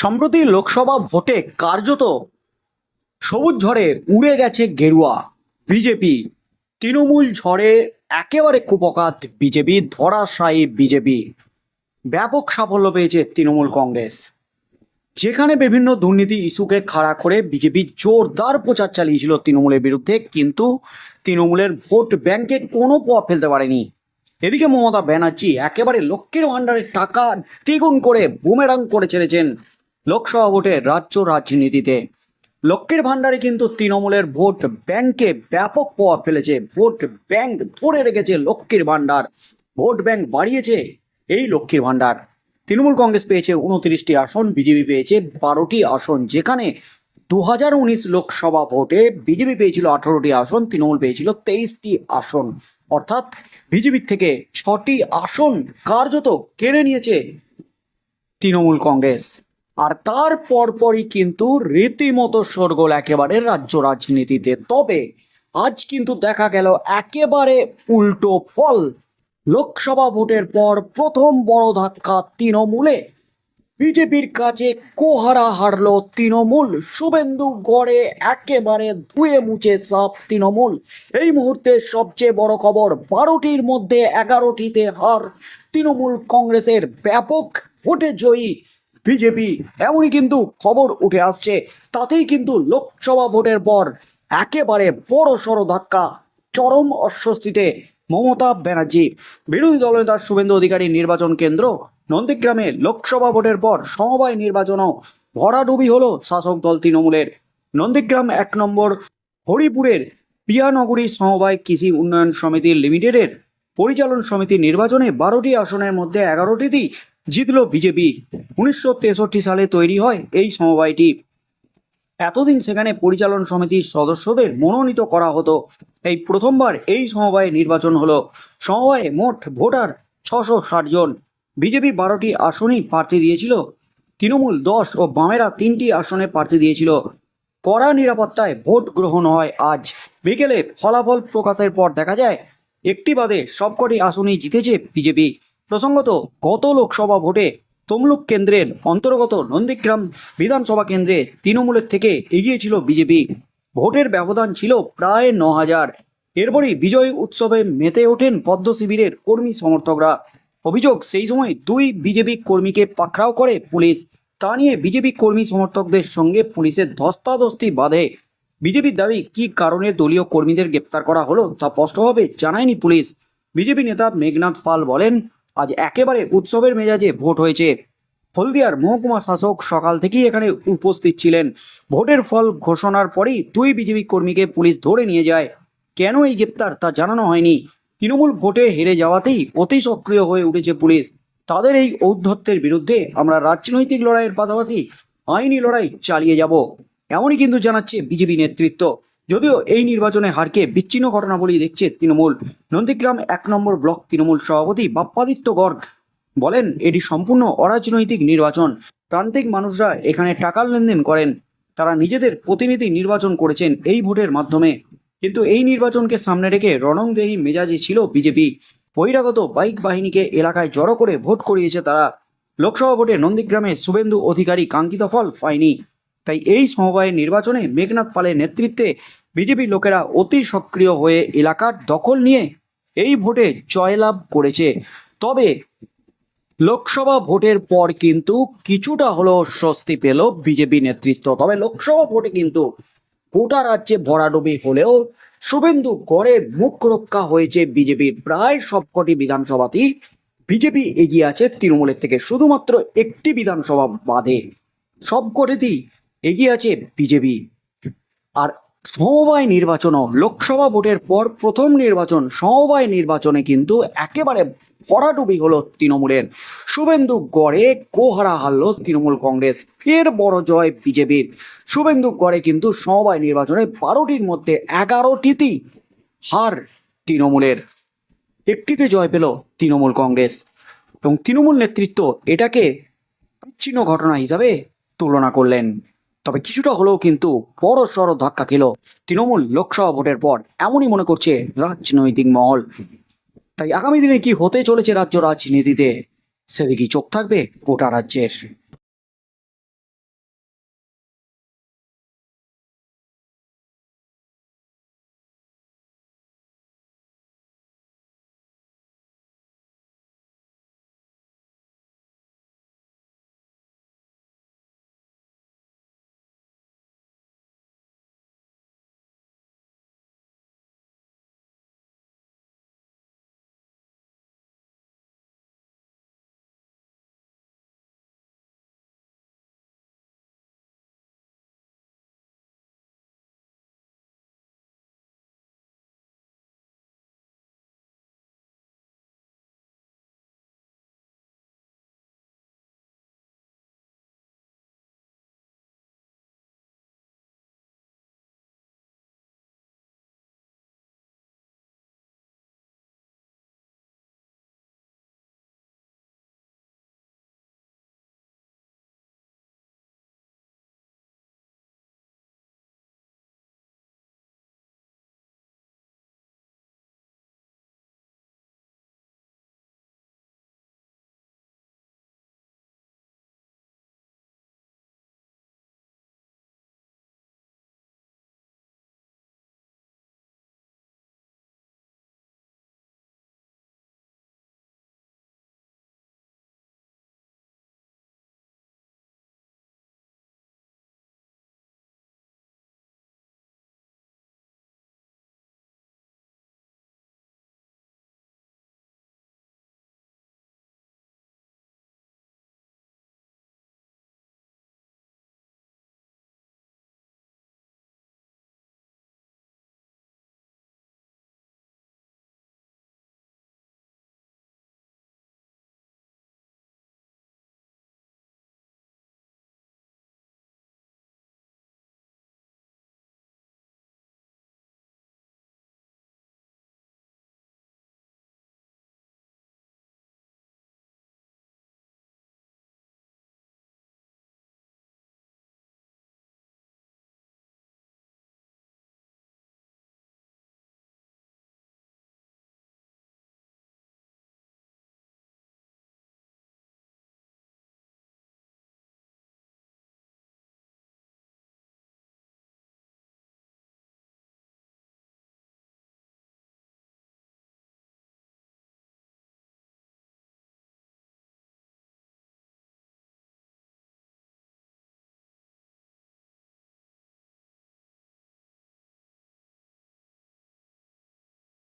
সম্প্রতি লোকসভা ভোটে কার্যত সবুজ ঝড়ে উড়ে গেছে গেরুয়া। বিজেপি তৃণমূল ঝড়ে একেবারে কুপকাত বিজেপি, ধরাশায়ী বিজেপি। ব্যাপক সাফল্য পেয়েছে তৃণমূল কংগ্রেস। যেখানে বিভিন্ন দুর্নীতি ইস্যুকে খাড়া করে বিজেপি জোরদার প্রচার চালিয়েছিল তৃণমূলের বিরুদ্ধে, কিন্তু তৃণমূলের ভোট ব্যাংকে কোনো প্রভাব ফেলতে পারেনি। এদিকে মমতা ব্যানার্জি একেবারে লক্ষ্মীর ভাণ্ডারের টাকা দ্বিগুণ করে বুমেরাং করে ছেড়েছেন লোকসভা ভোটের রাজ্য রাজনীতিতে। লক্ষ্মীর ভাণ্ডারে কিন্তু তৃণমূলের ভোট ব্যাংকে ব্যাপক প্রভাব ফেলেছে। ভোট ব্যাংক ধরে রেখেছে লক্ষ্মীর ভাণ্ডার। ভোট ব্যাংক বাড়িয়েছে এই লক্ষ্মীর ভাণ্ডার। তৃণমূল কংগ্রেস পেয়েছে উনত্রিশটি আসন, বিজেপি পেয়েছে বারোটি আসন। যেখানে দু হাজার উনিশ লোকসভা ভোটে বিজেপি পেয়েছিল আঠারোটি আসন, তৃণমূল পেয়েছিল তেইশটি আসন। অর্থাৎ বিজেপির থেকে ছটি আসন কার্যত কেড়ে নিয়েছে তৃণমূল কংগ্রেস। আর তার পরপরই কিন্তু রীতিমতো সরগোল একেবারে রাজ্য রাজনীতিতে। তবে আজ কিন্তু দেখা গেল একেবারে উল্টো ফল। লোকসভা ভোটের পর প্রথম বড় ধাক্কা তৃণমূলে। বিজেপির কাছে কোহারা হারল তৃণমূল। শুভেন্দু গড়ে একেবারে ধুয়ে মুছে সাপ তৃণমূল। এই মুহূর্তে সবচেয়ে বড় খবর, বারোটির মধ্যে এগারোটিতে হার। তৃণমূল কংগ্রেসের ব্যাপক ভোটে জয়ী বিজেপি এমনই কিন্তু খবর উঠে আসছে। তাতেই কিন্তু লোকসভা ভোটের পর একেবারে বড় সড় ধাক্কা চরম অস্বস্তিতে মমতা ব্যানার্জি। বিরোধী দলনেতা শুভেন্দু অধিকারী নির্বাচন কেন্দ্র নন্দীগ্রামে লোকসভা ভোটের পর সমবায় নির্বাচনও ভরাডুবি হল শাসক দল তৃণমূলের। নন্দীগ্রাম এক নম্বর হরিপুরের প্রিয়ানগরী সমবায় কৃষি উন্নয়ন সমিতি লিমিটেডের পরিচালন সমিতি নির্বাচনে বারোটি আসনের মধ্যে এগারোটিতেই জিতল বিজেপি। উনিশশো তেষট্টি সালে তৈরি হয় এই সমবায়টি। এতদিন সেখানে পরিচালন সমিতির সদস্যদের মনোনীত করা হতো। এই প্রথমবার এই সমবায়ে নির্বাচন হলো। সমবায়ে মোট ভোটার ছশো জন। বিজেপি বারোটি আসনেই প্রার্থী দিয়েছিল। তৃণমূল দশ ও বামেরা তিনটি আসনে প্রার্থী দিয়েছিল। কড়া নিরাপত্তায় ভোট গ্রহণ হয় আজ। বিকেলে ফলাফল প্রকাশের পর দেখা যায় একটি বাদে সবকটি আসনই জিতেছে বিজেপি। প্রসঙ্গত, গত লোকসভা ভোটে তমলুক কেন্দ্রের অন্তর্গত নন্দীগ্রাম বিধানসভা কেন্দ্রে তৃণমূলের থেকে এগিয়ে ছিল বিজেপি। ভোটের ব্যবধান ছিল প্রায় ন হাজার এরপরই বিজয় উৎসবে মেতে ওঠেন পদ্ম শিবিরের কর্মী সমর্থকরা। অভিযোগ, সেই সময় দুই বিজেপি কর্মীকে পাকড়াও করে পুলিশ। তা নিয়ে বিজেপি কর্মী সমর্থকদের সঙ্গে পুলিশের ধস্তাধস্তি বাঁধে। বিজেপির দাবি, কি কারণে দলীয় কর্মীদের গ্রেপ্তার করা হলো তা স্পষ্টভাবে জানায়নি পুলিশ। বিজেপি নেতা মেঘনাথ পাল বলেন, আজ একেবারে উৎসবের মেজাজে ভোট হয়েছে। হলদিয়ার মহকুমা শাসক সকাল থেকেই এখানে উপস্থিত ছিলেন। ভোটের ফল ঘোষণার পরেই দুই বিজেপি কর্মীকে পুলিশ ধরে নিয়ে যায়। কেন এই গ্রেপ্তার তা জানানো হয়নি? তৃণমূল ভোটে হেরে যাওয়াতেই অতি সক্রিয় হয়ে উঠেছে পুলিশ। তাদের এই ঔদ্ধত্যের বিরুদ্ধে আমরা রাজনৈতিক লড়াইয়ের পাশাপাশি আইনি লড়াই চালিয়ে যাব। এমনই কিন্তু জানাচ্ছে বিজেপি নেতৃত্ব। যদিও এই নির্বাচনে হারকে বিচ্ছিন্ন ঘটনা বলেই দেখছে তৃণমূল। নন্দীগ্রাম এক নম্বর ব্লক তৃণমূল সভাপতি বাপ্পাদিত্য গর্গ বলেন, এটি সম্পূর্ণ অরাজনৈতিক নির্বাচন। প্রান্তিক মানুষরা এখানে টাকার লেনদেন করেন। তারা নিজেদের প্রতিনিধি নির্বাচন করেছেন এই ভোটের মাধ্যমে। কিন্তু এই নির্বাচনকে সামনে রেখে রণংদেহী মেজাজে ছিল বিজেপি। বহিরাগত বাইক বাহিনীকে এলাকায় জড়ো করে ভোট করিয়েছে তারা। লোকসভা ভোটে নন্দীগ্রামে শুভেন্দু অধিকারী কাঙ্ক্ষিত ফল পায়নি। তাই এই সমবায় নির্বাচনে মেঘনাথ পালের নেতৃত্বে বিজেপির লোকেরা অতি সক্রিয় হয়ে এলাকার দখল নিয়ে এই ভোটে জয়লাভ করেছে। তবে লোকসভা ভোটের পর কিন্তু কিছুটা হলেও স্বস্তি পেল বিজেপি নেতৃত্ব। তবে লোকসভা ভোটে কিন্তু গোটা রাজ্যে ভরাডুবি হলেও শুভেন্দু গড়ে মুখ রক্ষা হয়েছে বিজেপির। প্রায় সবকটি বিধানসভাতেই বিজেপি এগিয়ে আছে তৃণমূলের থেকে, শুধুমাত্র একটি বিধানসভা বাদে। সবকটিতেই এগিয়ে আছে বিজেপি। আর সমবায় নির্বাচনও লোকসভা ভোটের পর প্রথম নির্বাচন, সমবায় নির্বাচনে কিন্তু একেবারে ভরাডুবি হলো তৃণমূলের। শুভেন্দু গড়ে কোহারা হারলো তৃণমূল কংগ্রেস এর বড় জয় বিজেপির। শুভেন্দু গড়ে কিন্তু সমবায় নির্বাচনে বারোটির মধ্যে এগারোটিতেই হার তৃণমূলের। একটিতে জয় পেল তৃণমূল কংগ্রেস। এবং তৃণমূল নেতৃত্ব এটাকে বিচ্ছিন্ন ঘটনা হিসাবে তুলনা করলেন। তবে কিছুটা হলেও কিন্তু বড় সড় ধাক্কা খেল তৃণমূল লোকসভা ভোটের পর, এমনই মনে করছে রাজনৈতিক মহল। তাই আগামী দিনে কি হতে চলেছে রাজ্য রাজনীতিতে? সেদিকেই চোখ থাকবে গোটা রাজ্যের।